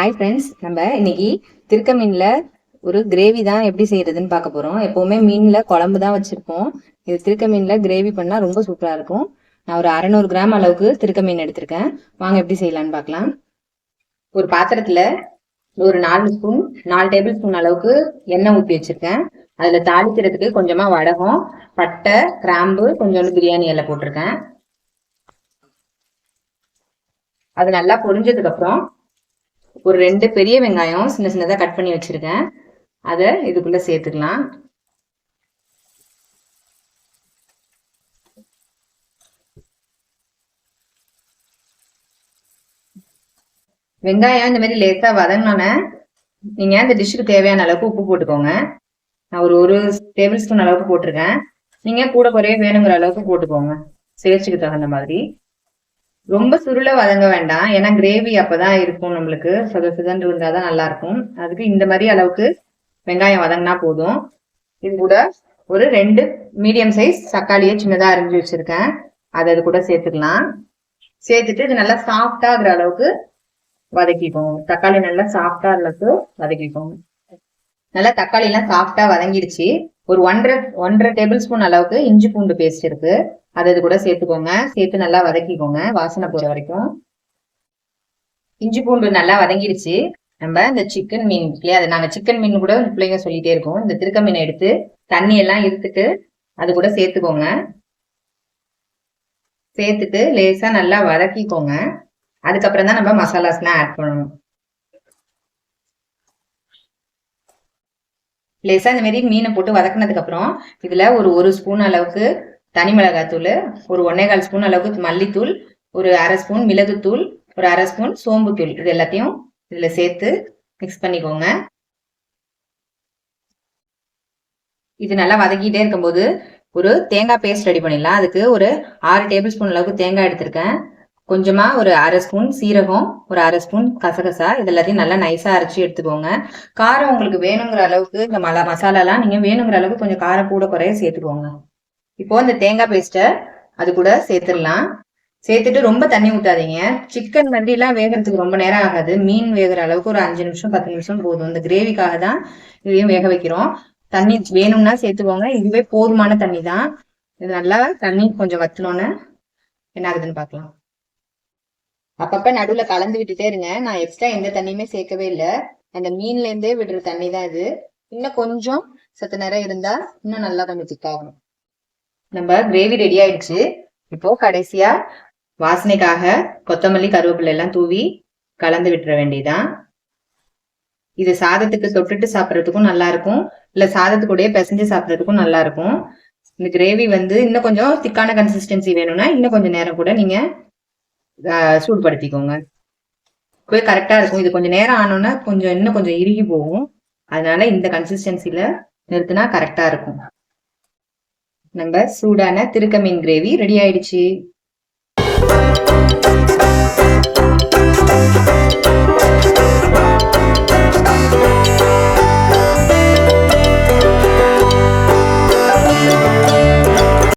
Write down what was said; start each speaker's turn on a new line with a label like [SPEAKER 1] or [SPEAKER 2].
[SPEAKER 1] Hi friends நம்ம இன்னைக்கு திருக்க மீன்ல ஒரு கிரேவி தான் எப்படி செய்யறதுன்னு பார்க்க போறோம். எப்பவுமே மீன்ல குழம்பு தான் வச்சிருப்போம். இது திருக்க மீன்ல கிரேவி பண்ணா ரொம்ப சூப்பரா இருக்கும். நான் ஒரு அறநூறு கிராம் அளவுக்கு திருக்க மீன் எடுத்திருக்கேன். வாங்க எப்படி செய்யலான்னு பார்க்கலாம். ஒரு பாத்திரத்துல ஒரு நாலு ஸ்பூன் நாலு டேபிள் ஸ்பூன் அளவுக்கு எண்ணெய் ஊற்றி வச்சிருக்கேன். அதுல தாளிக்கிறதுக்கு கொஞ்சமா வடகம் பட்டை கிராம்பு கொஞ்சோண்டு பிரியாணி இலை போட்டிருக்கேன். அது நல்லா பொரிஞ்சதுக்கு அப்புறம் ஒரு ரெண்டு பெரிய வெங்காயம் சின்ன சின்னதா கட் பண்ணி வச்சிருக்கேன். அதை இதுக்குள்ள சேர்த்துக்கலாம். வெங்காயம் இந்த மாதிரி லேசா வதங்கினோன்னே நீங்க இந்த டிஷ்ஷுக்கு தேவையான அளவுக்கு உப்பு போட்டுக்கோங்க. நான் ஒரு ஒரு டேபிள் ஸ்பூன் அளவுக்கு போட்டிருக்கேன். நீங்க கூட குறைய வேணுங்கிற அளவுக்கு போட்டுக்கோங்க. சேர்ச்சிக்கு தகுந்த மாதிரி. ரொம்ப சுருள வதங்க வேண்டாம். ஏன்னா கிரேவி அப்பதான் இருக்கும் நம்மளுக்கு. சொத சொதன்று இருந்தாதான் நல்லா இருக்கும் அதுக்கு இந்த மாதிரி அளவுக்கு வெங்காயம் வதங்கினா போதும். இது கூட ஒரு ரெண்டு மீடியம் சைஸ் தக்காளியை சின்னதா அரிஞ்சு வச்சிருக்கேன். அதை அது கூட சேர்த்துக்கலாம். சேர்த்துட்டு இது நல்லா சாஃப்டா ஆகுற அளவுக்கு வதக்கிப்போம் தக்காளி நல்லா சாஃப்டா அளவுக்கு வதக்கிப்போம் நல்லா தக்காளி எல்லாம் சாஃப்டா வதங்கிடுச்சு. ஒரு ஒன்றரை ஒன்றரை டேபிள் ஸ்பூன் அளவுக்கு இஞ்சி பூண்டு பேஸ்ட் இருக்கு. அதை இது கூட சேர்த்துக்கோங்க. சேர்த்து நல்லா வதக்கிக்கோங்க வாசனை போற வரைக்கும். இஞ்சி பூண்டு நல்லா வதங்கிடுச்சு. நம்ம இந்த சிக்கன் மீன் இல்லையா? அதை நாங்க சிக்கன் மீன் கூட பிள்ளைங்க சொல்லிட்டே இருக்கோம். இந்த திருக்க மீனை எடுத்து தண்ணி எல்லாம் இருத்துட்டு அது கூட சேர்த்துக்கோங்க. சேர்த்துட்டு லேசா நல்லா வதக்கிக்கோங்க. அதுக்கப்புறம் தான் நம்ம மசாலாஸ்லாம் ஆட் பண்ணணும். லேசாக இந்த மாதிரி மீனை போட்டு வதக்குனதுக்கு அப்புறம் ஒரு ஒரு ஸ்பூன் அளவுக்கு தனி மிளகாத்தூள் ஒரு ஒன்னேகால் ஸ்பூன் அளவுக்கு மல்லித்தூள் ஒரு அரை ஸ்பூன் மிளகுத்தூள் ஒரு அரை ஸ்பூன் சோம்புத்தூள். இது எல்லாத்தையும் இதில் சேர்த்து மிக்ஸ் பண்ணிக்கோங்க. இது நல்லா வதக்கிட்டே இருக்கும்போது ஒரு தேங்காய் பேஸ்ட் ரெடி பண்ணிடலாம். அதுக்கு ஒரு ஆறு டேபிள் ஸ்பூன் அளவுக்கு தேங்காய் எடுத்திருக்கேன். கொஞ்சமா ஒரு அரை ஸ்பூன் சீரகம் ஒரு அரை ஸ்பூன் கசகசா இது எல்லாத்தையும் நல்லா நைஸா அரைச்சி எடுத்துக்கோங்க. காரம் உங்களுக்கு வேணுங்கிற அளவுக்கு இந்த மலா மசாலாலாம் நீங்க வேணுங்கிற அளவுக்கு கொஞ்சம் காரம் கூட குறைய சேர்த்துக்கோங்க. இப்போ இந்த தேங்காய் பேஸ்ட்டை அது கூட சேர்த்துடலாம். சேர்த்துட்டு ரொம்ப தண்ணி ஊற்றாதீங்க சிக்கன் வண்டிலாம் வேகிறதுக்கு ரொம்ப நேரம் ஆகாது. மீன் வேகிற அளவுக்கு ஒரு அஞ்சு நிமிஷம் பத்து நிமிஷம் போதும். இந்த கிரேவிக்காக தான் இதையும் வேக வைக்கிறோம். தண்ணி வேணும்னா சேர்த்துக்கோங்க. இதுவே போதுமான தண்ணி தான். இது நல்லா தண்ணி கொஞ்சம் வத்தினோன்னு என்ன ஆகுதுன்னு பார்க்கலாம். அப்பப்ப நடுவுல கலந்து விட்டுட்டே இருங்க. நான் எக்ஸ்ட்ரா எந்த தண்ணியுமே சேர்க்கவே இல்லை. அந்த மீன்ல இருந்தே விடுற தண்ணி தான் இது. இன்னும் கொஞ்சம் சத்து நேரம் இருந்தா இன்னும் நல்லா கொஞ்சம் திக்காகும் நம்ம கிரேவி ரெடி ஆயிடுச்சு. இப்போ கடைசியா வாசனைக்காக கொத்தமல்லி கருவேப்பிலை எல்லாம் தூவி கலந்து விட்டுற வேண்டியதான் இது சாதத்துக்கு தொட்டுட்டு சாப்பிட்றதுக்கும் நல்லா இருக்கும். இல்ல சாதத்துக்கூடயே பிசைஞ்சு சாப்பிட்றதுக்கும் நல்லா இருக்கும். இந்த கிரேவி வந்து இன்னும் கொஞ்சம் திக்கான கன்சிஸ்டன்சி வேணும்னா இன்னும் கொஞ்சம் நேரம் கூட நீங்க சூடுபடுத்திக்கோங்க. போய் கரெக்டாக இருக்கும். இது கொஞ்சம் நேரம் ஆனோன்னா கொஞ்சம் இன்னும் கொஞ்சம் இறுகி போகும். அதனால இந்த கன்சிஸ்டன்சியில் நிறுத்தினா கரெக்டாக இருக்கும். நம்ம சூடான திருக்க மீன் கிரேவி ரெடி ஆயிடுச்சு.